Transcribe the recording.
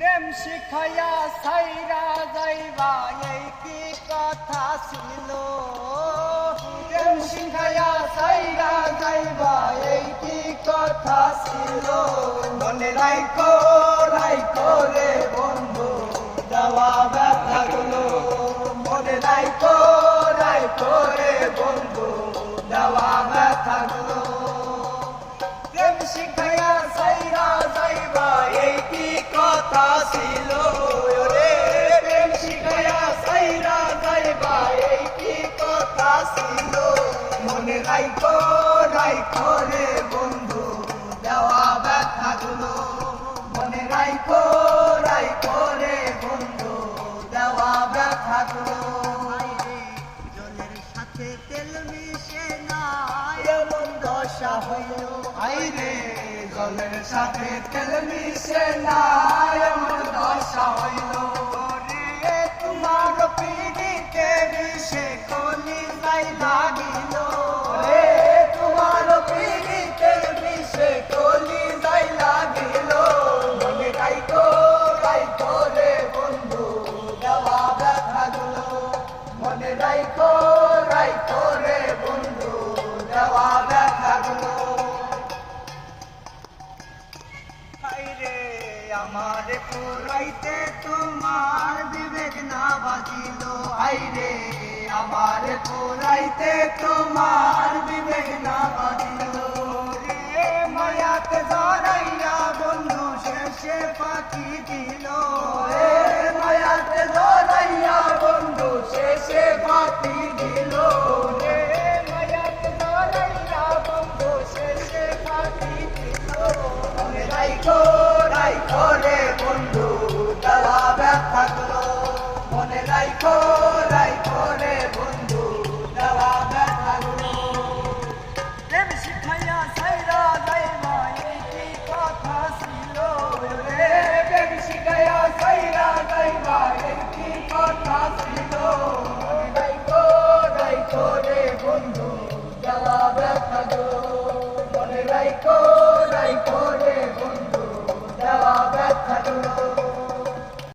প্রেম শিখাইয়া সাইরা যাইবা এই কি কথা ছিল। প্রেম শিখাইয়া সাইরা যাইবা এই কি কথা ছিল। মনে রাইকো রাইকো রে বন্ধু দেওয়া ব্যথা গুলো মনে রাইকো রাইকো রে বন্ধু দেওয়া ব্যথা গুলো প্রেম শিখাইয়া সাইরা কথা ছিল রে প্রেম শিখাইয়া সাইরা যাইবা, এই কি কথা ছিল? মনে রাইকো রাইকো রে বন্ধু, দেওয়া ব্যথা গুলো মনে রাইকো রাইকো রে বন্ধু, দেওয়া ব্যথা গুলো জলের সাথে তেল মিশে না, এমন দশা হইল। আইরে। জলের সাথে তেল মিশে না এমন দশা হইল তোমার পিড়িতে মিশে কলি যাই লাগিল রে তোমার পিড়িতে মিশে কলি যাই লাগিল মনে গাইকো গাইকো রে বন্ধু, দেওয়া ব্যথা গুলো। মনে রাইকো রাইকো রে বন্ধু, দেওয়া আমার পুরাইতে তোমার বিবেক না বাজিল। আইরে, আমার পুরাইতে তোমার বিবেক না বাজিল। রে মায়াতে জড়াইয়া বন্ধু শেষে পাখি দিল। রাইখো রাইখো রে বন্ধু দাওয়া ব্যথা গুলো প্রেম শিখাইয়া সাইরা যাইবা কি কথা ছিল রে। প্রেম শিখাইয়া সাইরা যাইবা কি কথা ছিল। রাইখো রাইখো রে বন্ধু।